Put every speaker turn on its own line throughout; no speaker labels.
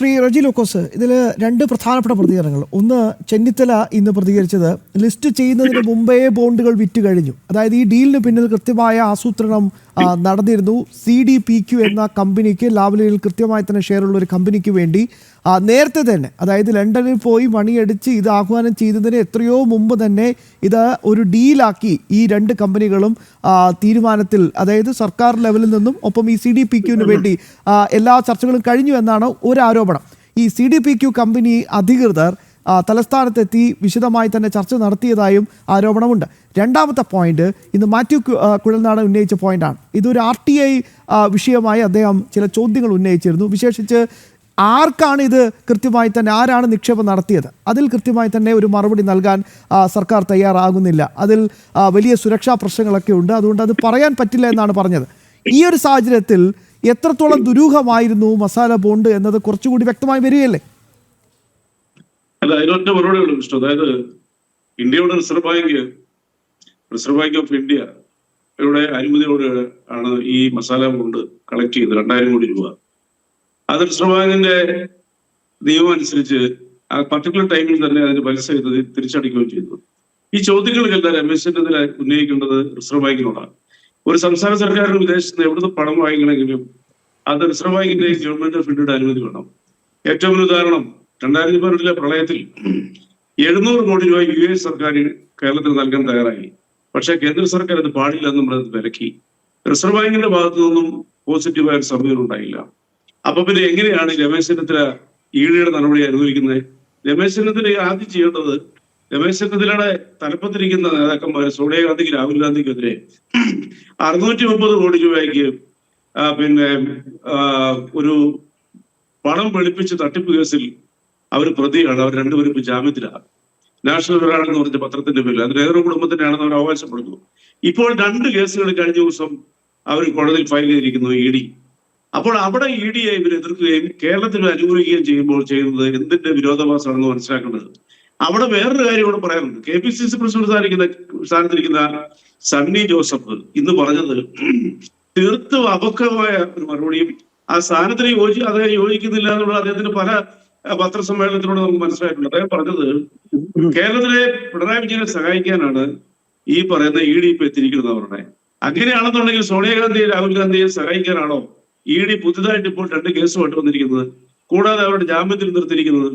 ശ്രീ റജി ലൂക്കോസ് ഇതിൽ രണ്ട് പ്രധാനപ്പെട്ട പ്രതികരണങ്ങൾ ഒന്ന് ചെന്നിത്തല ഇന്ന് പ്രതികരിച്ചത് ലിസ്റ്റ് ചെയ്യുന്നതിന് മുമ്പേ ബോണ്ടുകൾ വിറ്റ് കഴിഞ്ഞു അതായത് ഈ ഡീലിന് പിന്നിൽ കൃത്യമായ ആസൂത്രണം നടന്നിരുന്നു സി ഡി പി ക്യു എന്ന കമ്പനിക്ക് ലാവ്ലിയിൽ കൃത്യമായി തന്നെ ഷെയറുള്ള ഒരു കമ്പനിക്ക് വേണ്ടി നേരത്തെ തന്നെ അതായത് ലണ്ടനിൽ പോയി മണിയടിച്ച് ഇത് ആഹ്വാനം ചെയ്തതിന് എത്രയോ മുമ്പ് തന്നെ ഇത് ഒരു ഡീലാക്കി ഈ രണ്ട് കമ്പനികളും തീരുമാനത്തിൽ അതായത് സർക്കാർ ലെവലിൽ നിന്നും ഒപ്പം ഈ സി ഡി പി ക്യുവിന് വേണ്ടി എല്ലാ ചർച്ചകളും കഴിഞ്ഞു എന്നാണ് ഒരു ആരോപണം ഈ C D P Q company അധികൃതർ തലസ്ഥാനത്തെത്തി വിശദമായി തന്നെ ചർച്ച നടത്തിയതായും ആരോപണമുണ്ട് രണ്ടാമത്തെ പോയിന്റ് ഇന്ന് മാത്യു കുഴൽനാട് ഉന്നയിച്ച പോയിന്റാണ് ഇതൊരു ആർ ടി ഐ വിഷയമായി അദ്ദേഹം ചില ചോദ്യങ്ങൾ ഉന്നയിച്ചിരുന്നു വിശേഷിച്ച് ആർക്കാണ് ഇത് കൃത്യമായി തന്നെ ആരാണ് നിക്ഷേപം നടത്തിയത് അതിൽ കൃത്യമായി തന്നെ ഒരു മറുപടി നൽകാൻ സർക്കാർ തയ്യാറാകുന്നില്ല അതിൽ വലിയ സുരക്ഷാ പ്രശ്നങ്ങളൊക്കെ ഉണ്ട് അതുകൊണ്ട് അത് പറയാൻ പറ്റില്ല എന്നാണ് പറഞ്ഞത് ഈ ഒരു സാഹചര്യത്തിൽ എത്രത്തോളം ദുരൂഹമായിരുന്നു മസാല ബോണ്ട് എന്നത് കുറച്ചുകൂടി വ്യക്തമായി വരികയല്ലേ
അതായത് ഇന്ത്യയുടെ reserve bank reserve bank of India ഇവിടെ ആണ് ഈ മസാല ബോണ്ട് കളക്ട് ചെയ്തത് രണ്ടായിരം കോടി രൂപ അതിൽ സുഭാഗിന്റെ നിയമം അനുസരിച്ച് ആ പർട്ടിക്കുലർ ടൈമിൽ തന്നെ അതിന്റെ പലിശ തിരിച്ചടിക്കുകയും ചെയ്തു ഈ ചോദ്യങ്ങൾക്കെല്ലാം രമേശിന്റെ ഇതിൽ ഉന്നയിക്കേണ്ടത് റിസർവ് ബാങ്കിനോടാണ് ഒരു സംസ്ഥാന സർക്കാരിന് വിദേശത്ത് എവിടുന്ന് പണം വാങ്ങിക്കണമെങ്കിലും അത് റിസർവ് ബാങ്കിന്റെ ഗവൺമെന്റ് ഓഫ് ഇന്ത്യയുടെ അനുമതി വേണം ഏറ്റവും വലിയ ഉദാഹരണം രണ്ടായിരത്തി പതിനെട്ടിലെ പ്രളയത്തിൽ എഴുന്നൂറ് കോടി രൂപ യു എ സർക്കാർ കേരളത്തിന് നൽകാൻ തയ്യാറായി പക്ഷെ കേന്ദ്ര സർക്കാർ അത് പാടില്ലെന്നും അത് വിലക്കി റിസർവ് ബാങ്കിന്റെ ഭാഗത്തു നിന്നും പോസിറ്റീവായ സമീപനം ഉണ്ടായില്ല അപ്പൊ പിന്നെ എങ്ങനെയാണ് രമേശ് ചെന്നിത്തല ഈഴയുടെ നടപടി അനുഭവിക്കുന്നത് രമേശ് ചെന്നിത്തല ആദ്യം ചെയ്യേണ്ടത് രമേശ് ചെന്നിത്തലയുടെ തലപ്പത്തിരിക്കുന്ന നേതാക്കന്മാർ സോണിയാഗാന്ധിക്ക് രാഹുൽ ഗാന്ധിക്കെതിരെ അറുന്നൂറ്റി മുപ്പത് കോടി രൂപയ്ക്ക് പിന്നെ ഒരു പണം വെളുപ്പിച്ച് തട്ടിപ്പ് കേസിൽ അവർ പ്രതിയാണ് അവർ രണ്ടുപേരും ഇപ്പൊ ജാമ്യത്തിലാണ് നാഷണൽ ഹെറാൾഡ് എന്ന് പറഞ്ഞ പത്രത്തിന്റെ പേരിൽ അത് നെഹ്റു കുടുംബത്തിനാണെന്ന് അവർ അവകാശപ്പെടുന്നു ഇപ്പോൾ രണ്ട് കേസുകൾ കഴിഞ്ഞ ദിവസം അവർ കോടതിയിൽ ഫയൽ ചെയ്തിരിക്കുന്നു ഇ ഡി അപ്പോൾ അവിടെ ഇ ഡി ഇവർ എതിർക്കുകയും കേരളത്തിൽ അനുകൂലിക്കുകയും ചെയ്യുമ്പോൾ ചെയ്യുന്നത് എന്തിന്റെ വിരോധാഭാസമാണെന്ന് മനസ്സിലാക്കേണ്ടത് അവിടെ വേറൊരു കാര്യം കൂടെ പറയാറുണ്ട് K P C C president സ്ഥാനിക്കുന്ന സ്ഥാനത്തിരിക്കുന്ന സണ്ണി ജോസഫ് ഇന്ന് പറഞ്ഞത് തീർത്തും അപക്വമായ ഒരു മറുപടിയും ആ സ്ഥാനത്തിന് യോജി അദ്ദേഹം യോജിക്കുന്നില്ല എന്നുള്ള അദ്ദേഹത്തിന്റെ പല പത്രസമ്മേളനത്തിലൂടെ നമുക്ക് മനസ്സിലായിട്ടുണ്ട് അദ്ദേഹം പറഞ്ഞത് കേരളത്തിലെ പിണറായി വിജയനെ സഹായിക്കാനാണ് ഈ പറയുന്ന ഇ ഡി പി എത്തിയിരിക്കുന്നത് അവരുടെ അങ്ങനെയാണെന്നുണ്ടെങ്കിൽ സോണിയാഗാന്ധിയെ രാഹുൽ ഗാന്ധിയെ സഹായിക്കാനാണോ ഇ ഡി പുതുതായിട്ട് ഇപ്പോൾ രണ്ട് കേസുമായിട്ട് വന്നിരിക്കുന്നത് കൂടാതെ അവരുടെ ജാമ്യത്തിൽ നിർത്തിയിരിക്കുന്നത്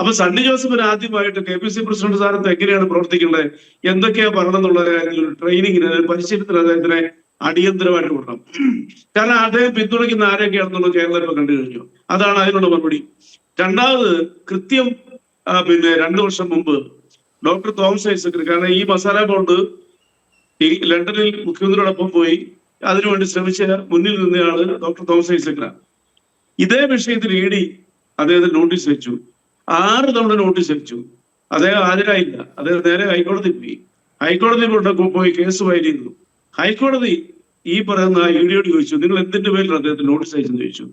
അപ്പൊ സണ്ണി ജോസഫിന് ആദ്യമായിട്ട് കെ പി സി പ്രസിഡന്റ് സ്ഥാനത്ത് എങ്ങനെയാണ് പ്രവർത്തിക്കേണ്ടത് എന്തൊക്കെയാ പറയണമെന്നുള്ള കാര്യത്തിൽ ട്രെയിനിങ്ങിന് പരിശീലനത്തിന് അദ്ദേഹത്തിനെ അടിയന്തരമായിട്ട് കൊടുക്കണം കാരണം അദ്ദേഹം പിന്തുണയ്ക്കുന്ന ആരൊക്കെയാണെന്നുള്ളത് കേരളത്തിൽ കണ്ടു കഴിഞ്ഞു അതാണ് അതിനുള്ള മറുപടി രണ്ടാമത് കൃത്യം പിന്നെ രണ്ടു വർഷം മുമ്പ് ഡോക്ടർ തോമസ് ഐസക് കാരണം ഈ മസാല ബോണ്ട് ലണ്ടനിൽ മുഖ്യമന്ത്രിയോടൊപ്പം പോയി അതിനുവേണ്ടി ശ്രമിച്ച മുന്നിൽ നിന്നയാണ് ഡോക്ടർ തോമസ് ഐസക്കന ഇതേ വിഷയത്തിൽ ഇ ഡി അദ്ദേഹത്തിന് നോട്ടീസ് അയച്ചു ആറ് തവണ നോട്ടീസ് അയച്ചു അദ്ദേഹം ഹാജരായില്ല അദ്ദേഹം നേരെ ഹൈക്കോടതി പോയി ഹൈക്കോടതി കൊണ്ട് പോയി കേസ് ഫയൽ ചെയ്തു ഹൈക്കോടതി ഈ പറയുന്ന ഇ ഡിയോട് ചോദിച്ചു നിങ്ങൾ എന്തിന്റെ പേരിൽ അദ്ദേഹത്തിന് നോട്ടീസ് അയച്ചെന്ന് ചോദിച്ചു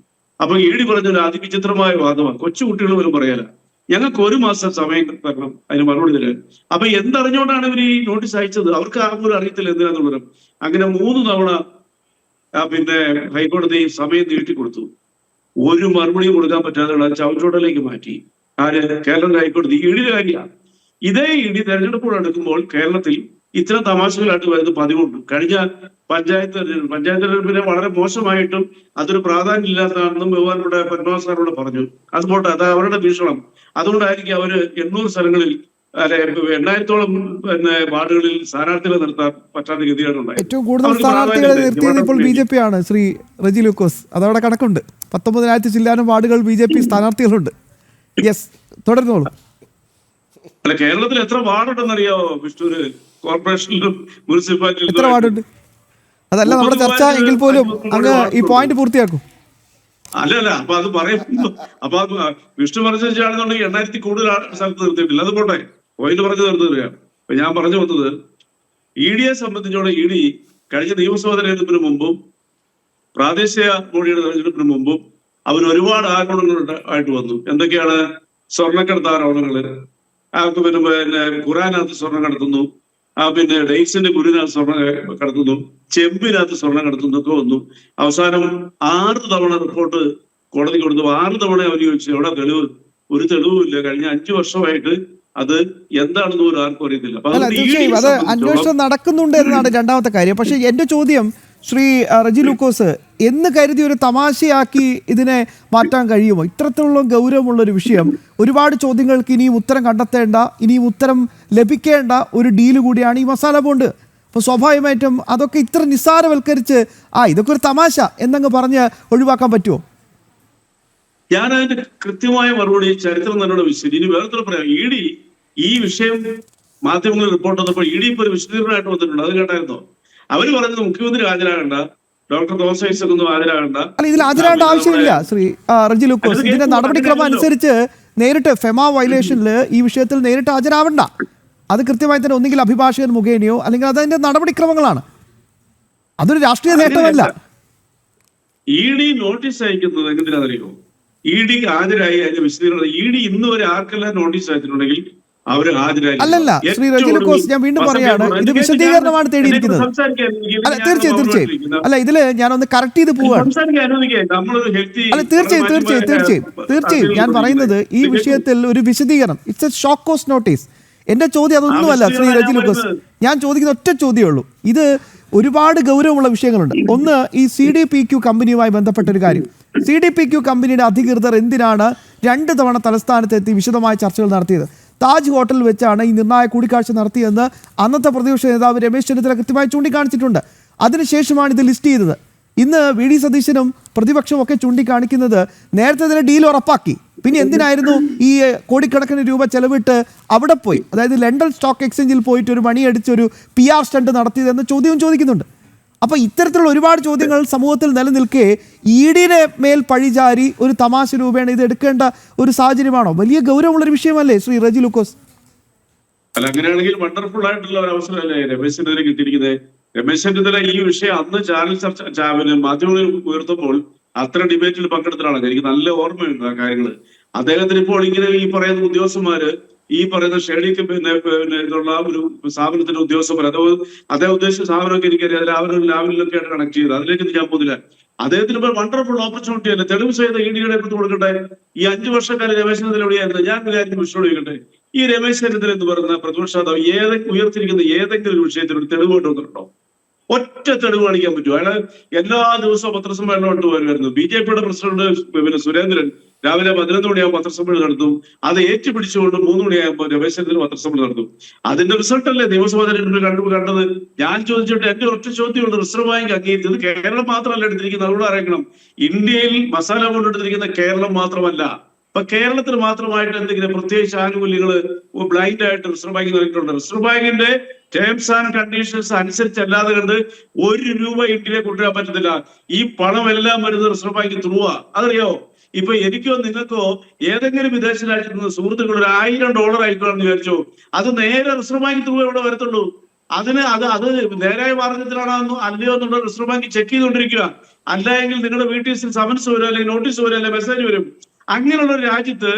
അപ്പൊ ഇ ഡി പറഞ്ഞൊരു അതിവിചിത്രമായ വാദമാണ് കൊച്ചു കുട്ടികൾ പോലും പറയാനാ ഞങ്ങൾക്ക് ഒരു മാസം സമയം തരണം അതിന് മറുപടി തരാൻ അപ്പൊ എന്തറിഞ്ഞുകൊണ്ടാണ് ഇവർ ഈ നോട്ടീസ് അയച്ചത് അവർക്ക് ആർക്കും ഒരു അറിയത്തില്ല എന്തിനാന്നുള്ളത് അങ്ങനെ മൂന്ന് തവണ പിന്നെ ഹൈക്കോടതി സമയം നീട്ടി കൊടുത്തു ഒരു മറുപടിയും കൊടുക്കാൻ പറ്റാതെയുള്ള ചവിട്ടോടലേക്ക് മാറ്റി ആര് കേരള ഹൈക്കോടതി ഇടി കാര്യമാണ് ഇതേ ഇടി തെരഞ്ഞെടുപ്പുകൾ എടുക്കുമ്പോൾ കേരളത്തിൽ ഇത്ര തമാശകളായിട്ട് വരുന്നത് പതിവുണ്ട് കഴിഞ്ഞ പഞ്ചായത്ത് പഞ്ചായത്ത് തെരഞ്ഞെടുപ്പിനെ വളരെ മോശമായിട്ടും അതൊരു പ്രാധാന്യം ഇല്ലാത്തതാണെന്നും ബഹുമാനോട് പത്മനാഭ സാറോട് പറഞ്ഞു അത് പോട്ടെ അത് അവരുടെ ഭീഷണം അതുകൊണ്ടായിരിക്കും അവര് എണ്ണൂറ് സ്ഥലങ്ങളിൽ അല്ലെ എണ്ണായിരത്തോളം പിന്നെ വാർഡുകളിൽ സ്ഥാനാർത്ഥികളെ നിർത്താൻ പറ്റാത്ത ഗതികളുണ്ടായിരുന്നു
ഏറ്റവും കൂടുതൽ സ്ഥാനാർത്ഥികളെ ആണ് ശ്രീ റജി ലൂക്കോസ് അതവിടെ കണക്കുണ്ട് പത്തൊമ്പതിനായിരത്തി ചില്ലാനും വാർഡുകൾ ബി ജെ പി സ്ഥാനാർത്ഥികളുണ്ട് യെസ് തുടർന്നോളൂ
അല്ല കേരളത്തിൽ എത്ര വാർഡുണ്ടെന്നറിയാവോ വിഷ്ണൂര് കോർപ്പറേഷനിലും മുനിസിപ്പാലിറ്റിയിലും
എത്ര വാർഡുണ്ട് അതല്ല നമ്മുടെ ചർച്ച എങ്കിൽ പോലും അങ്ങ് ഈ പോയിന്റ് പൂർത്തിയാക്കും
അല്ല അല്ല അപ്പൊ അത് പറയുമ്പോ അപ്പൊ അത് വിഷ്ണു പറഞ്ഞു വെച്ചാണെന്നുണ്ടെങ്കിൽ എണ്ണായിരത്തി കൂടുതൽ സ്ഥലത്ത് നിർത്തിയിട്ടില്ല അത് പോട്ടെ പോയിന്റ് പറഞ്ഞു തീർത്തു തരികയാണ് അപ്പൊ ഞാൻ പറഞ്ഞു വന്നത് ഇ e ഡിയെ സംബന്ധിച്ചോടെ ഇ e ഡി കഴിഞ്ഞ നിയമസഭാ തെരഞ്ഞെടുപ്പിന് മുമ്പും പ്രാദേശിക മോഡിയുടെ തെരഞ്ഞെടുപ്പിന് മുമ്പും അവർ ഒരുപാട് ആരോപണങ്ങൾ ആയിട്ട് വന്നു എന്തൊക്കെയാണ് സ്വർണ്ണക്കടത്ത് ആരോപണങ്ങൾ ആർക്ക് പിന്നെ ഖുറാനകത്ത് സ്വർണ്ണം കടത്തുന്നു ആ പിന്നെ ഡെയ്സിന്റെ ഗുരുവിനകത്ത് സ്വർണം കടത്തുന്നു ചെമ്പിനകത്ത് സ്വർണം കടത്തുന്നൊക്കെ വന്നു അവസാനം ആറ് തവണ റിപ്പോർട്ട് കോടതി കൊടുത്തു ആറ് തവണ അവർ ചോദിച്ചു എവിടെ തെളിവ് ഒരു തെളിവുമില്ല കഴിഞ്ഞ അഞ്ചു വർഷമായിട്ട് അത് എന്താണെന്ന് പോലും ആർക്കും
അറിയത്തില്ല അന്വേഷണം നടക്കുന്നുണ്ട് എന്നാണ് രണ്ടാമത്തെ കാര്യം പക്ഷെ എന്റെ ചോദ്യം ശ്രീ റജി ലൂക്കോസ് എന്ന് കരുതി ഒരു തമാശയാക്കി ഇതിനെ മാറ്റാൻ കഴിയുമോ ഇത്രത്തോളം ഗൗരവമുള്ള ഒരു വിഷയം ഒരുപാട് ചോദ്യങ്ങൾക്ക് ഇനിയും ഉത്തരം കണ്ടെത്തേണ്ട ഇനിയും ഉത്തരം ലഭിക്കേണ്ട ഒരു ഡീല് കൂടിയാണ് ഈ മസാല ബോണ്ട് അപ്പോൾ സ്വാഭാവികമായിട്ടും അതൊക്കെ ഇത്ര നിസ്സാരവൽക്കരിച്ച് ആ ഇതൊക്കെ ഒരു തമാശ എന്നങ്ങ് പറഞ്ഞ് ഒഴിവാക്കാൻ പറ്റുമോ
ഞാൻ അതിന്റെ കൃത്യമായ മറുപടി ചരിത്രം തന്നോട് വിശ്വസിച്ചു ഇനി വേറെ പറയാം ഇ ഡി ഈ വിഷയം മാധ്യമങ്ങളിൽ റിപ്പോർട്ട് വന്നപ്പോൾ ഇ ഡി ഇപ്പൊ ഒരു വിശദീകരണമായിട്ട് വന്നിട്ടുണ്ട് അത് കേട്ടായിരുന്നോ അവര് പറഞ്ഞത് മുഖ്യമന്ത്രി ഹാജരാകേണ്ട അല്ല
ഇതിൽ അതിരാണ്ട് ആവശ്യമില്ല ശ്രീ റജി ലൂക്കോസ് ഇതിന്റെ നടപടിക്രമം അനുസരിച്ച് നേരിട്ട് ഫെമ വയലേഷനിൽ ഈ വിഷയത്തിൽ നേരിട്ട് ഹാജരാവണ്ട അത് കൃത്യമായി തന്നെ ഒന്നുകിൽ അഭിഭാഷകൻ മുഖേനയോ അല്ലെങ്കിൽ അതിന്റെ നടപടിക്രമങ്ങളാണ് അതൊരു രാഷ്ട്രീയ നേട്ടമല്ല
ഇ ഡി നോട്ടീസ് അയക്കുന്നത് എന്തിനാണെന്നറിയോ ഇ e ഡി ഹാജരായി അതിന്റെ വിശദീകരണം ഇ e ഡി ഇന്ന് വരെ ആർക്കെല്ലാം നോട്ടീസ് അയച്ചിട്ടുണ്ടെങ്കിൽ
അല്ലല്ല ശ്രീ കോസ് ഞാൻ വീണ്ടും പറയാണ് ഇത് വിശദീകരണമാണ് തേടിയിരിക്കുന്നത് അല്ല തീർച്ചയായും തീർച്ചയായും അല്ല ഇതില് ഞാനൊന്ന് കറക്റ്റ് ചെയ്ത് പോവാണ് അല്ല തീർച്ചയായും തീർച്ചയായും തീർച്ചയായും തീർച്ചയായും ഞാൻ പറയുന്നത് ഈ വിഷയത്തിൽ ഒരു വിശദീകരണം it's a show cause notice എന്റെ ചോദ്യം അതൊന്നുമല്ല ശ്രീ കോസ് ഞാൻ ചോദിക്കുന്ന ഒറ്റ ചോദ്യമേ ഉള്ളൂ ഇത് ഒരുപാട് ഗൗരവമുള്ള വിഷയങ്ങളുണ്ട് ഒന്ന് ഈ സി ഡി പി ക്യു കമ്പനിയുമായി ബന്ധപ്പെട്ട ഒരു കാര്യം സി ഡി പി ക്യു കമ്പനിയുടെ അധികൃതർ എന്തിനാണ് രണ്ട് തവണ തലസ്ഥാനത്തെത്തി വിശദമായ ചർച്ചകൾ നടത്തിയത് താജ് ഹോട്ടൽ വെച്ചാണ് ഈ നിർണായക കൂടിക്കാഴ്ച നടത്തിയെന്ന് അന്നത്തെ പ്രതിപക്ഷ നേതാവ് രമേശ് ചെന്നിത്തല കൃത്യമായി ചൂണ്ടിക്കാണിച്ചിട്ടുണ്ട് അതിനുശേഷമാണ് ഇത് ലിസ്റ്റ് ചെയ്തത് ഇന്ന് വി ഡി സതീശനും പ്രതിപക്ഷവും ഒക്കെ ചൂണ്ടിക്കാണിക്കുന്നത് നേരത്തെ തന്നെ ഡീൽ ഉറപ്പാക്കി പിന്നെ എന്തിനായിരുന്നു ഈ കോടിക്കണക്കിന് രൂപ ചെലവിട്ട് അവിടെ പോയി അതായത് ലണ്ടൻ സ്റ്റോക്ക് എക്സ്ചേഞ്ചിൽ പോയിട്ട് ഒരു ഒരു പി ആർ സ്റ്റണ്ട് നടത്തിയതെന്ന് ചോദ്യവും ചോദിക്കുന്നുണ്ട് അപ്പോൾ ഇത്തരത്തിലുള്ള ഒരുപാട് ചോദ്യങ്ങൾ സമൂഹത്തിൽ നിലനിൽക്കേ ഇ ഡിയുടെ മേൽ പഴിചാരി ഒരു തമാശ രൂപേണ ഇത് എടുക്കേണ്ട ഒരു സാഹചര്യമാണോ വലിയ ഗൗരവമുള്ളൊരു വിഷയമല്ലേ ശ്രീ റജി ലൂക്കോസ്
അല്ല അങ്ങനെയാണെങ്കിൽ വണ്ടർഫുൾ ആയിട്ടുള്ള ഒരു അവസരമല്ലേ രമേശിനെതിരെ കിട്ടിയിരിക്കുന്നത് രമേശിന്റെ ചെന്നിത്തല ഈ വിഷയം അന്ന് ചാനൽ ചർച്ച മാധ്യമങ്ങളിൽ ഉയർത്തുമ്പോൾ അത്ര ഡിബേറ്റിൽ പങ്കെടുത്തതാണ് എനിക്ക് നല്ല ഓർമ്മയുണ്ട് ആ കാര്യങ്ങൾ അദ്ദേഹത്തിന് ഇപ്പോൾ ഇങ്ങനെ ഈ പറയുന്ന ഉദ്യോഗസ്ഥന്മാര് ഈ പറയുന്ന ഷെഡിക്ക് പിന്നെ ഒരു സ്ഥാപനത്തിന്റെ ഉദ്യോഗസ്ഥർ അതോ അതേ ഉദ്ദേശിച്ച സ്ഥാപനമൊക്കെ എനിക്കറിയാം ലാവലും ലാവലിലൊക്കെ ആയിട്ട് കണക്ട് ചെയ്ത് അതിലേക്ക് ഞാൻ പോകുന്നില്ല അദ്ദേഹത്തിന് ഇപ്പോൾ വണ്ടർഫുൾ ഓപ്പർച്യൂണിറ്റി അല്ലേ തെളിവ് ചെയ്ത ഇ e ഡിയുടെ എടുത്ത് കൊടുക്കട്ടെ ഈ അഞ്ചു വർഷക്കാല രമേശ് എവിടെയായിരുന്നു ഞാൻ കാര്യം വിഷ്ണു ഈ രമേശ് ചെന്നിത്തല എന്ന് പറയുന്ന പ്രതിപക്ഷ നേതാവ് ഉയർത്തിരിക്കുന്ന ഏതെങ്കിലും ഒരു വിഷയത്തിൽ ഒരു തെളിവ് കൊണ്ടുവന്നിട്ടുണ്ടോ ഒറ്റ തെളിവ് കാണിക്കാൻ പറ്റുമോ അയാൾ എല്ലാ ദിവസവും പത്രസമ്മേളനമായിട്ട് വരുമായിരുന്നു ബി ജെ പിയുടെ പ്രസിഡന്റ് പിന്നെ സുരേന്ദ്രൻ രാവിലെ പതിനൊന്ന് മണിയാകുമ്പോൾ പത്രസമ്മേളനം നടന്നു അത് ഏറ്റുപിടിച്ചുകൊണ്ട് മൂന്ന് മണിയാകുമ്പോൾ രമേശത്തിന് പത്രസമ്മേളനം നടന്നു അതിന്റെ റിസൾട്ട് അല്ലേ നിയമസഭാ തെരഞ്ഞെടുപ്പിൽ കണ്ടു കണ്ടത് ഞാൻ ചോദിച്ചിട്ട് എന്റെ ഒറ്റ ചോദ്യമുണ്ട് റിസർവ് ബാങ്ക് അംഗീകരിച്ചത് കേരളം മാത്രമല്ല എടുത്തിരിക്കുന്നത് അതുകൊണ്ട് അറിയിക്കണം ഇന്ത്യയിൽ മസാല കൊണ്ടെടുത്തിരിക്കുന്ന കേരളം മാത്രമല്ല ഇപ്പൊ കേരളത്തിന് മാത്രമായിട്ട് എന്തെങ്കിലും പ്രത്യേകിച്ച് ആനുകൂല്യങ്ങൾ ബ്ലൈൻഡ് ആയിട്ട് റിസർവ് ബാങ്ക് നൽകിയിട്ടുണ്ട് റിസർവ് ബാങ്കിന്റെ ടേംസ് ആൻഡ് കണ്ടീഷൻസ് അനുസരിച്ചല്ലാതെ കണ്ട് ഒരു രൂപ ഇന്ത്യയിലെ കൊണ്ടുവരാൻ പറ്റത്തില്ല ഈ പണം എല്ലാം വരുന്നത് റിസർവ് ബാങ്ക് ത്രൂവാ അതറിയോ ഇപ്പൊ എനിക്കോ നിങ്ങൾക്കോ ഏതെങ്കിലും വിദേശ രാജ്യത്ത് നിന്ന് സുഹൃത്തുക്കൾ ഒരു ആയിരം ഡോളർ അയക്കുകയാണെന്ന് വിചാരിച്ചു അത് നേരെ റിസർവ് ബാങ്ക് തുക ഇവിടെ വരത്തുള്ളൂ അതിന് അത് അത് നേരായ മാർഗത്തിലാണോ അല്ലയോ എന്നുള്ള റിസർവ് ബാങ്ക് ചെക്ക് ചെയ്തുകൊണ്ടിരിക്കുക അല്ല എങ്കിൽ നിങ്ങളുടെ വീട്ടിൽ സമൻസ് വരും അല്ലെങ്കിൽ നോട്ടീസ് വരും അല്ലെങ്കിൽ മെസ്സേജ് വരും അങ്ങനെയുള്ള ഒരു രാജ്യത്ത്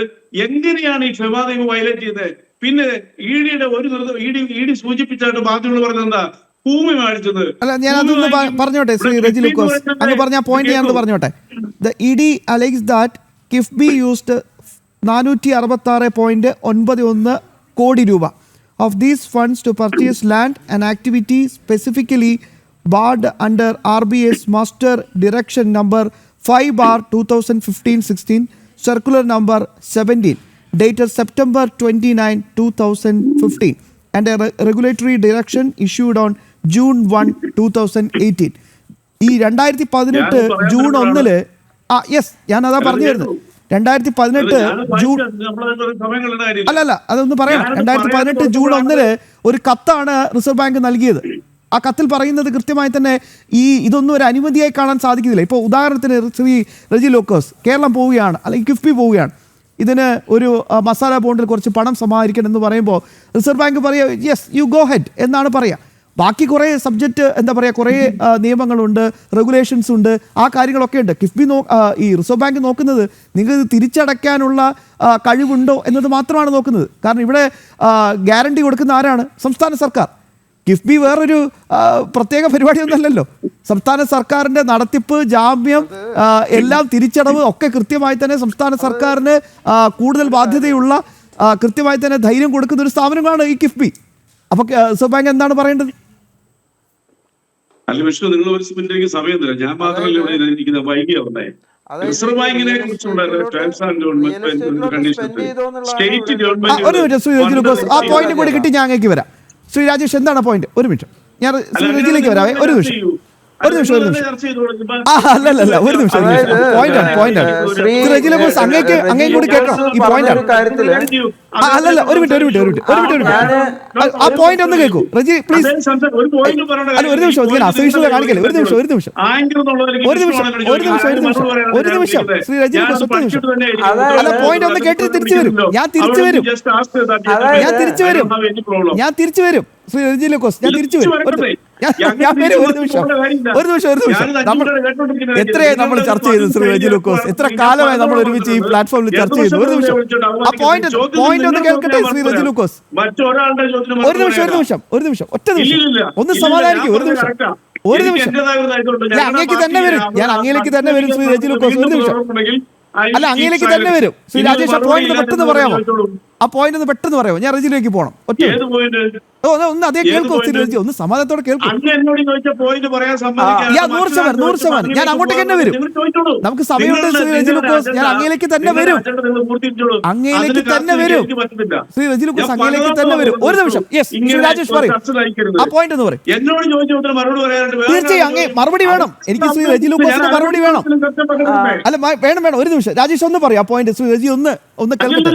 എങ്ങനെയാണ് ഈ ക്ഷമാ നിയമം വയലേറ്റ് ചെയ്യുന്നത് പിന്നെ ഇ e ഡിയുടെ ഒരു ഇ ഡി ഇ ഡി സൂചിപ്പിച്ചായിട്ട് മാധ്യമങ്ങൾ പറഞ്ഞത് എന്താ
അല്ല ഞാൻ അതൊന്ന് പറഞ്ഞോട്ടെ ശ്രീ റെജി ലൂക്കോസ് അത് പറഞ്ഞ പോയിന്റ് ഞാനത് പറഞ്ഞോട്ടെ the ED alleges that KIIFB used നാനൂറ്റി അറുപത്തി ആറ് പോയിന്റ് ഒൻപത് ഒന്ന് കോടി രൂപ of these funds to purchase land and activity specifically barred under R B S master direction number five bar two thousand fifteen sixteen circular number seventeen dated September twenty nine two thousand fifteen and a regulatory direction issued on June one two thousand eighteen ഈ രണ്ടായിരത്തി പതിനെട്ട് June ഒന്നില് ആ yes ഞാൻ അതാ പറഞ്ഞു വരുന്നത് രണ്ടായിരത്തി പതിനെട്ട് ജൂൺ അല്ല അല്ല അതൊന്ന് പറയണം രണ്ടായിരത്തി പതിനെട്ട് ജൂൺ ഒന്നില് ഒരു കത്താണ് റിസർവ് ബാങ്ക് നൽകിയത് ആ കത്തിൽ പറയുന്നത് കൃത്യമായി തന്നെ ഈ ഇതൊന്നും ഒരു അനുമതിയായി കാണാൻ സാധിക്കുന്നില്ല ഇപ്പോൾ ഉദാഹരണത്തിന് ശ്രീ റജി ലോക്കേഴ്സ് കേരളം പോവുകയാണ് അല്ലെങ്കിൽ കിഫ്ബി പോവുകയാണ് ഇതിന് ഒരു മസാല ബോണ്ടിൽ കുറച്ച് പണം സമാഹരിക്കണം എന്ന് പറയുമ്പോൾ റിസർവ് ബാങ്ക് പറയുക യെസ് യു ഗോ ഹെഡ് എന്നാണ് പറയുക ബാക്കി കുറേ സബ്ജക്റ്റ് എന്താ പറയുക കുറേ നിയമങ്ങളുണ്ട് റെഗുലേഷൻസ് ഉണ്ട് ആ കാര്യങ്ങളൊക്കെ ഉണ്ട് കിഫ്ബി നോ ഈ റിസർവ് ബാങ്ക് നോക്കുന്നത് ഇത് തിരിച്ചടയ്ക്കാനുള്ള കഴിവുണ്ടോ എന്നത് മാത്രമാണ് നോക്കുന്നത് കാരണം ഇവിടെ ഗ്യാരണ്ടി കൊടുക്കുന്ന ആരാണ് സംസ്ഥാന സർക്കാർ കിഫ്ബി വേറൊരു പ്രത്യേക പരിപാടിയൊന്നുമല്ലല്ലോ സംസ്ഥാന സർക്കാരിന്റെ നടത്തിപ്പ് ജാമ്യം എല്ലാം തിരിച്ചടവ് ഒക്കെ കൃത്യമായി തന്നെ സംസ്ഥാന സർക്കാരിന് കൂടുതൽ ബാധ്യതയുള്ള കൃത്യമായി തന്നെ ധൈര്യം കൊടുക്കുന്ന ഒരു സ്ഥാപനമാണ് ഈ കിഫ്ബി അപ്പോൾ റിസർവ് ബാങ്ക് എന്താണ് പറയേണ്ടത്
അല്ല വിഷ്ണു നിങ്ങൾ ഒരു മിനിറ്റേക്ക് സമയം തരാം ഞാൻ മാത്രമല്ല ഇവിടെ ഇരിക്കുന്ന വൈകി ഉണ്ടായി റിസർവ് സ്റ്റേറ്റ് ഗവൺമെന്റ്
ഒരു മിനിറ്റ് ആ പോയിന്റ് കൂടി കിട്ടി ഞാൻ അങ്ങേക്ക് വരാം ശ്രീ രാജേഷ് എന്താണ് പോയിന്റ് ഒരു മിനിറ്റ് ഞാൻ വരാവേ ഒരു നിമിഷം ഒരു നിമിഷം ഒരു നിമിഷം ആ അല്ല അല്ല അല്ല ഒരു നിമിഷം പോയിന്റ് ആണ് പോയിന്റ് ആണ് റെഗുലർ ബോസ് അങ്ങേക്ക് അങ്ങേയും കൂടി കേൾക്കണം ഈ പോയിന്റ് ആണ് അല്ല അല്ല ഒരു മിനിറ്റ് ഒരു മിനിറ്റ് ഒരു മിനിറ്റ് ഒരു മിനിറ്റ് ഒരു മിനിറ്റ് ആ പോയിന്റ് ഒന്ന് കേൾക്കൂ റജി പ്ലീസ് അല്ല ഒരു നിമിഷം ഇങ്ങനെ അസഹിഷ്ണുത കാണിക്കല്ലേ ഒരു നിമിഷം ഒരു നിമിഷം ഒരു നിമിഷം ഒരു നിമിഷം ഒരു നിമിഷം ഒരു നിമിഷം ശ്രീ രജി ബോസ് ഒറ്റ നിമിഷം അല്ല പോയിന്റ് ഒന്ന് കേട്ടിട്ട് തിരിച്ചു വരും ഞാൻ തിരിച്ചു വരും ഞാൻ തിരിച്ചു വരും ഞാൻ തിരിച്ചു വരും ശ്രീ റജി ലക്കോസ് ഞാൻ തിരിച്ചു വരും ഞാൻ വരും ഒരു നിമിഷം ഒരു നിമിഷം ഒരു നിമിഷം നമ്മൾ എത്രയായി നമ്മൾ ചർച്ച ചെയ്തു ശ്രീ റജി ലൂക്കോസ് എത്ര കാലമായി നമ്മൾ ഒരുമിച്ച് ഈ പ്ലാറ്റ്ഫോമിൽ ചർച്ച ചെയ്തു ഒരു നിമിഷം ആ പോയിന്റ് പോയിന്റ് ഒന്ന് കേൾക്കട്ടെ ശ്രീ റജി ലൂക്കോസ് ഒരു നിമിഷം ഒരു നിമിഷം ഒരു നിമിഷം ഒറ്റ നിമിഷം ഒന്ന് സമാധാനിക്കും ഒരു നിമിഷം ഒരു നിമിഷം ഞാൻ അങ്ങേക്ക് തന്നെ വരും ഞാൻ അങ്ങയിലേക്ക് തന്നെ വരും ശ്രീ റജി ലൂക്കോസ് ഒരു നിമിഷം അല്ല അങ്ങയിലേക്ക് തന്നെ വരും ശ്രീ രാജേഷ് പോയിന്റ് പെട്ടെന്ന് പറയാമോ ആ പോയിന്റ് ഒന്ന് പെട്ടെന്ന് പറയാമോ ഞാൻ റജിലേക്ക് പോകണം ഒറ്റ ഒന്ന് അതേ കേൾക്കൂ റജി ഒന്ന് സമാധാനത്തോടെ കേൾക്കൂ നൂറ് ശതമാനം നൂറ് ശതമാനം ഞാൻ അങ്ങോട്ടേക്ക് തന്നെ വരും നമുക്ക് സമയമുണ്ട് ശ്രീ രജി ലുക്കോസ് ഞാൻ അങ്ങയിലേക്ക് തന്നെ വരും അങ്ങയിലേക്ക് തന്നെ വരും ശ്രീ രജി ലുക്കോസ് അങ്ങയിലേക്ക് തന്നെ വരും ഒരു നിമിഷം യെസ് രാജേഷ് പറയും ആ പോയിന്റ് എന്ന് പറയും തീർച്ചയായും അങ്ങേ മറുപടി വേണം എനിക്ക് ശ്രീ രജി ലുക്കോസിന്റെ മറുപടി വേണം അല്ല വേണം വേണം ഒരു നിമിഷം രാജേഷ് ഒന്ന് പറയും ആ പോയിന്റ് ശ്രീ രജി ഒന്ന് ഒന്ന്
കേൾക്കട്ടെ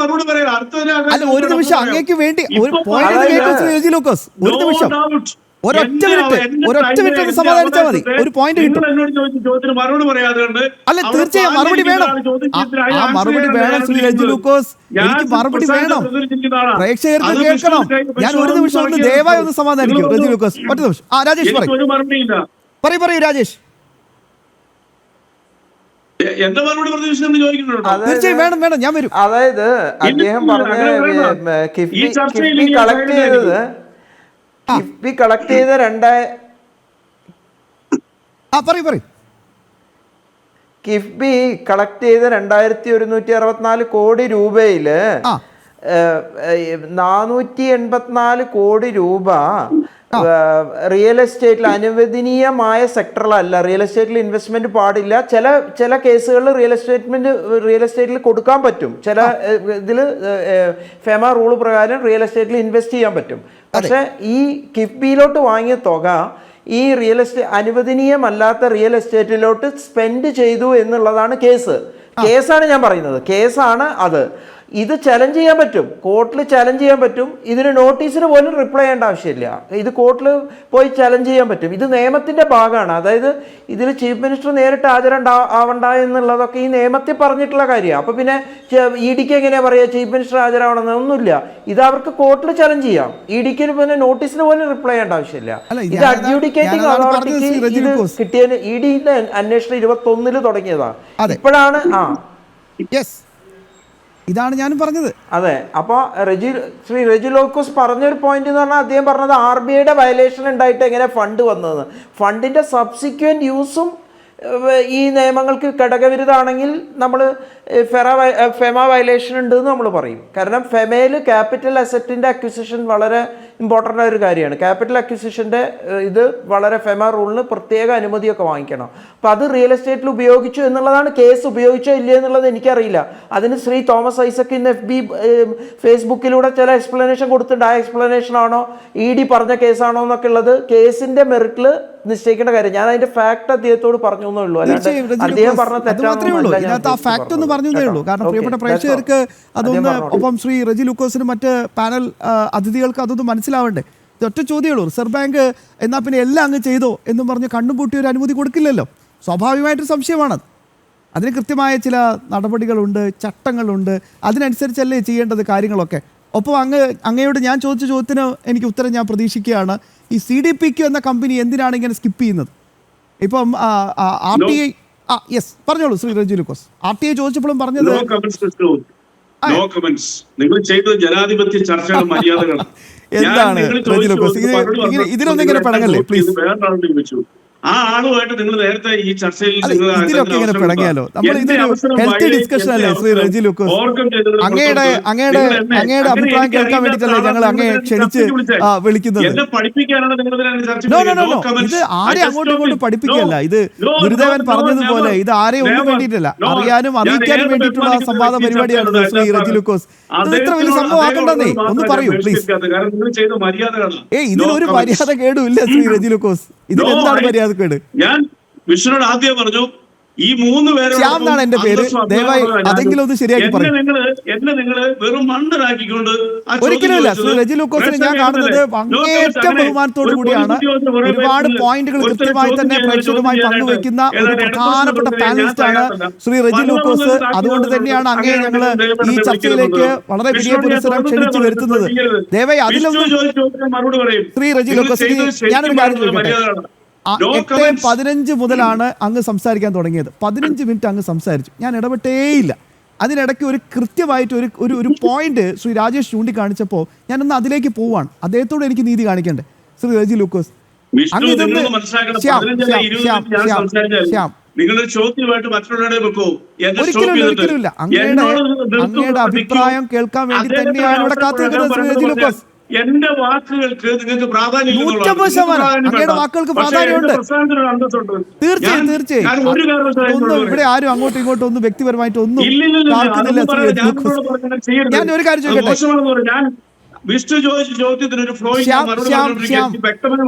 മറുപടി
അല്ല ഒരു നിമിഷം അങ്ങേക്ക് വേണ്ടി ഒരു പോയിന്റ് ഒരു നിമിഷം ഒരൊറ്റ മിനിറ്റ് ഒരൊറ്റ മിനിറ്റ് സമാധാനിച്ചാൽ മതി ഒരു പോയിന്റ് കിട്ടും അല്ല തീർച്ചയായും മറുപടി വേണം ആ മറുപടി വേണം ശ്രീ രജി ലൂക്കോസ് എനിക്ക് മറുപടി വേണം പ്രേക്ഷകർക്ക് കേൾക്കണം ഞാൻ ഒരു നിമിഷം ഒന്ന് ദയവായി ഒന്ന് സമാധാനിക്കും രജി ലൂക്കോസ് ഒറ്റ നിമിഷം ആ രാജേഷ് പറയും പറയൂ പറയൂ രാജേഷ്
വേണം വേണം ഞാൻ വരും അതായത് അദ്ദേഹം പറഞ്ഞ കിഫ്ബി കിഫ്ബി കളക്ട് ചെയ്തത് കിഫ്ബി കളക്ട് ചെയ്ത രണ്ടായി ആ കിഫ്ബി കളക്ട് ചെയ്ത രണ്ടായിരത്തി ഒരുന്നൂറ്റി അറുപത്തിനാല് കോടി രൂപയില് നാനൂറ്റി എൺപത്തിനാല് കോടി രൂപ റിയൽ എസ്റ്റേറ്റിൽ അനുവദനീയമായ സെക്ടറിലല്ല റിയൽ എസ്റ്റേറ്റിൽ ഇൻവെസ്റ്റ്മെന്റ് പാടില്ല ചില ചില കേസുകളിൽ റിയൽ എസ്റ്റേറ്റ്മെന്റ് റിയൽ എസ്റ്റേറ്റിൽ കൊടുക്കാൻ പറ്റും ചില ഇതിൽ ഫെമ റൂൾ പ്രകാരം റിയൽ എസ്റ്റേറ്റിൽ ഇൻവെസ്റ്റ് ചെയ്യാൻ പറ്റും പക്ഷെ ഈ കിഫ്ബിയിലോട്ട് വാങ്ങിയ തുക ഈ റിയൽ എസ്റ്റേറ്റ് അനുവദനീയമല്ലാത്ത റിയൽ എസ്റ്റേറ്റിലോട്ട് സ്പെൻഡ് ചെയ്തു എന്നുള്ളതാണ് കേസ് കേസാണ് ഞാൻ പറയുന്നത് കേസാണ് അത് ഇത് ചലഞ്ച് ചെയ്യാൻ പറ്റും കോർട്ടിൽ ചലഞ്ച് ചെയ്യാൻ പറ്റും ഇതിന് നോട്ടീസിന് പോലും റിപ്ലൈ ചെയ്യേണ്ട ആവശ്യമില്ല ഇത് കോർട്ടിൽ പോയി ചലഞ്ച് ചെയ്യാൻ പറ്റും ഇത് നിയമത്തിൻ്റെ ഭാഗമാണ് അതായത് ഇതിൽ ചീഫ് മിനിസ്റ്റർ നേരിട്ട് ഹാജരുണ്ടാ ആവണ്ട എന്നുള്ളതൊക്കെ ഈ നിയമത്തിൽ പറഞ്ഞിട്ടുള്ള കാര്യമാണ് അപ്പോൾ പിന്നെ ഇ ഡിക്ക് e എങ്ങനെയാണ് പറയുക ചീഫ് മിനിസ്റ്റർ ഹാജരാവണമെന്നൊന്നുമില്ല ഇത് അവർക്ക് കോർട്ടിൽ ചലഞ്ച് ചെയ്യാം ഇ e ഡിക്ക് പിന്നെ നോട്ടീസിന് പോലും റിപ്ലൈ ചെയ്യേണ്ട ആവശ്യമില്ല ഇത് അഡ്യൂഡിക്കേറ്റിംഗ് അതോറിറ്റിക്ക് ഇത് കിട്ടിയതിന് ഇ e ഡിന്റെ അന്വേഷണം ഇരുപത്തൊന്നില് തുടങ്ങിയതാണ് ഇപ്പോഴാണ് ആ യെസ് ഇതാണ് ഞാനും പറഞ്ഞത് അതെ അപ്പോൾ റെജി ശ്രീ റെജി ലോക്കോസ് പറഞ്ഞൊരു പോയിന്റ് എന്ന് പറഞ്ഞാൽ അദ്ദേഹം പറഞ്ഞത് ആർ ബി ഐയുടെ വയലേഷൻ ഉണ്ടായിട്ട് എങ്ങനെ ഫണ്ട് വന്നതെന്ന് ഫണ്ടിന്റെ സബ്സിക്വൻറ്റ് യൂസും ഈ നിയമങ്ങൾക്ക് ഘടകവിരുദ്ധാണെങ്കിൽ നമ്മൾ ഫെറ ഫെമ വയലേഷൻ ഉണ്ട് എന്ന് നമ്മൾ പറയും കാരണം ഫെമയിൽ ക്യാപിറ്റൽ അസറ്റിൻ്റെ അക്വിസിഷൻ വളരെ ഇമ്പോർട്ടൻ്റ് ആയ ഒരു കാര്യമാണ് ക്യാപിറ്റൽ അക്വിസിഷൻ്റെ ഇത് വളരെ ഫെമ റൂളിന് പ്രത്യേക അനുമതിയൊക്കെ വാങ്ങിക്കണം അപ്പോൾ അത് റിയൽ എസ്റ്റേറ്റിൽ ഉപയോഗിച്ചു എന്നുള്ളതാണ് കേസ് ഉപയോഗിച്ചോ ഇല്ലയോ എന്നുള്ളത് എനിക്കറിയില്ല അതിന് ശ്രീ തോമസ് ഐസക് ഇന്ന് എഫ് ബി ഫേസ്ബുക്കിലൂടെ ചില എക്സ്പ്ലനേഷൻ കൊടുത്തിട്ടുണ്ട് ആ എക്സ്പ്ലനേഷൻ ആണോ ഇ ഡി പറഞ്ഞ കേസാണോ എന്നൊക്കെ ഉള്ളത് കേസിൻ്റെ മെറിറ്റിൽ നിശ്ചയിക്കേണ്ട കാര്യം ഞാൻ അതിന്റെ ഫാക്ട് അദ്ദേഹത്തോട് പറഞ്ഞു എന്നേ അദ്ദേഹം
കാരണം പ്രിയപ്പെട്ട പ്രേക്ഷകർക്ക് അതൊന്ന് ഒപ്പം ശ്രീ റജി ലൂക്കോസിന് മറ്റ് പാനൽ അതിഥികൾക്ക് അതൊന്നും മനസ്സിലാവണ്ടേ ഒറ്റ ചോദ്യമുള്ളൂ റിസർവ് ബാങ്ക് എന്നാൽ പിന്നെ എല്ലാം അങ്ങ് ചെയ്തോ എന്നും പറഞ്ഞ് കണ്ണും പൂട്ടി ഒരു അനുമതി കൊടുക്കില്ലല്ലോ സ്വാഭാവികമായിട്ട് സംശയമാണ് അതിന് കൃത്യമായ ചില നടപടികളുണ്ട് ചട്ടങ്ങളുണ്ട് അതിനനുസരിച്ചല്ലേ ചെയ്യേണ്ടത് കാര്യങ്ങളൊക്കെ ഒപ്പം അങ്ങ് അങ്ങയോട് ഞാൻ ചോദിച്ച ചോദ്യത്തിന് എനിക്ക് ഉത്തരം ഞാൻ പ്രതീക്ഷിക്കുകയാണ് ഈ സി ഡി പി ക്യു എന്ന കമ്പനി എന്തിനാണ് ഇങ്ങനെ സ്കിപ്പ് ചെയ്യുന്നത് ഇപ്പം ആർ ടി ഐ ആ യെസ് പറഞ്ഞോളൂ Shri Raju Lukose R T I ചോദിച്ചപ്പോഴും പറഞ്ഞത്
നോ കമന്റ്സ് നിങ്ങൾ ജനാധിപത്യ ചർച്ചയുടെ
എന്താണ് ഇതിലൊന്നും ഇങ്ങനെ പടങ്ങല്ലേ പ്ലീസ്
ആ ആളുമായിട്ട് നിങ്ങൾ നേരത്തെ ഈ ചർച്ചയിൽ
ഡിസ്കഷൻ അങ്ങയുടെ അങ്ങയുടെ അങ്ങയുടെ അഭിപ്രായം കേൾക്കാൻ വേണ്ടിയിട്ടല്ലേ ഞങ്ങൾ അങ്ങയെ ക്ഷണിച്ച് വിളിക്കുന്നത് ഇത് ആരെ അങ്ങോട്ടും ഇങ്ങോട്ടും പഠിപ്പിക്കല്ല ഇത് ഗുരുദേവൻ പറഞ്ഞതുപോലെ ഇത് ആരെയും ഒന്നും വേണ്ടിയിട്ടല്ല അറിയാനും അറിയിക്കാനും വേണ്ടിയിട്ടുള്ള സംവാദ പരിപാടിയാണ് ശ്രീ റജി ലുക്കോസ് ഇത് ഇത്ര വലിയ സംഭവം ഒന്ന് പറയൂ പ്ലീസ് ഏയ് ഇതിനൊരു മര്യാദ കേടുമില്ല ശ്രീ റജി ലുക്കോസ് ഇതിനെന്താണ് മര്യാദ ഞാൻ
വിഷ്ണുനോട് ആദ്യം പറഞ്ഞു ഈ മൂന്ന്
പേരാണ് എന്റെ പേര് ദയവായി അതെങ്കിലും ഒന്ന് ശരിയാക്കി പറയും
എന്നെ നിങ്ങള് വെറും മണ്ണനാക്കിക്കൊണ്ട് ഒരിക്കലുമില്ല ശ്രീ
രജി ലൂക്കോസിനെ ഞാൻ കാണുന്നത് അങ്ങേറ്റം ബഹുമാനത്തോടു കൂടിയാണ് ഒരുപാട് പോയിന്റുകൾ കൃത്യമായി തന്നെ പ്രേക്ഷകരുമായി പങ്കുവെക്കുന്ന ഒരു പ്രധാനപ്പെട്ട പാനലിസ്റ്റ് ആണ് ശ്രീ റെജി ലൂക്കോസ് അതുകൊണ്ട് തന്നെയാണ് അങ്ങേ ഞങ്ങള് ഈ ചർച്ചയിലേക്ക് വളരെ വലിയ പുരസ്സരം ക്ഷണിച്ചു വരുത്തുന്നത് ദയവായി അതിലൊന്നും ശ്രീ റെജി ലൂക്കോസ് ഞാനൊരു കാര്യം ചോദിക്കട്ടെ എട്ട് പതിനഞ്ച് മുതലാണ് അങ്ങ് സംസാരിക്കാൻ തുടങ്ങിയത് പതിനഞ്ച് മിനിറ്റ് അങ്ങ് സംസാരിച്ചു ഞാൻ ഇടപെട്ടേയില്ല അതിനിടയ്ക്ക് ഒരു കൃത്യമായിട്ട് ഒരു ഒരു ഒരു പോയിന്റ് ശ്രീ രാജേഷ് ചൂണ്ടിക്കാണിച്ചപ്പോൾ ഞാനൊന്ന് അതിലേക്ക് പോവാണ് അദ്ദേഹത്തോട് എനിക്ക് നീതി കാണിക്കണ്ടേ ശ്രീ റജി ലൂക്കോസ് ഒരിക്കലും അങ്ങയുടെ അങ്ങയുടെ അഭിപ്രായം കേൾക്കാൻ വേണ്ടി തന്നെയാണ് ഇവിടെ കാത്തിരിക്കുന്നത് ശ്രീ റജി ലൂക്കോസ്
എന്റെ വാക്കുകൾക്ക് നിങ്ങൾക്ക്
പ്രാധാന്യം ഇവിടെ ആരും അങ്ങോട്ടും ഇങ്ങോട്ടും ഒന്നും വ്യക്തിപരമായിട്ട് ഒന്നും ഞാൻ ഒരു കാര്യം ചോദിക്കട്ടെ വിഷ്ണു ഒരു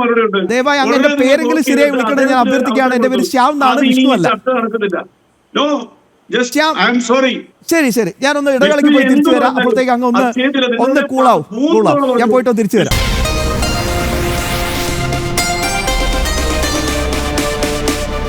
മറുപടി ഉണ്ട് ദയവായി അങ്ങനെ പേരെങ്കിലും ശരിയായി വിളിക്കണമെന്ന് ഞാൻ അഭ്യർത്ഥിക്കുകയാണ് എന്റെ പേര് ശ്യാം എന്നാണ് വിഷ്ണു അല്ല ശരി ശരി ഞാനൊന്ന് ഇടവേളയ്ക്ക് പോയി തിരിച്ചു വരാം അപ്പോഴത്തേക്ക് അങ്ങ് ഒന്ന് ഒന്ന് കൂളാവും കൂളാവും ഞാൻ പോയിട്ട് തിരിച്ചു വരാം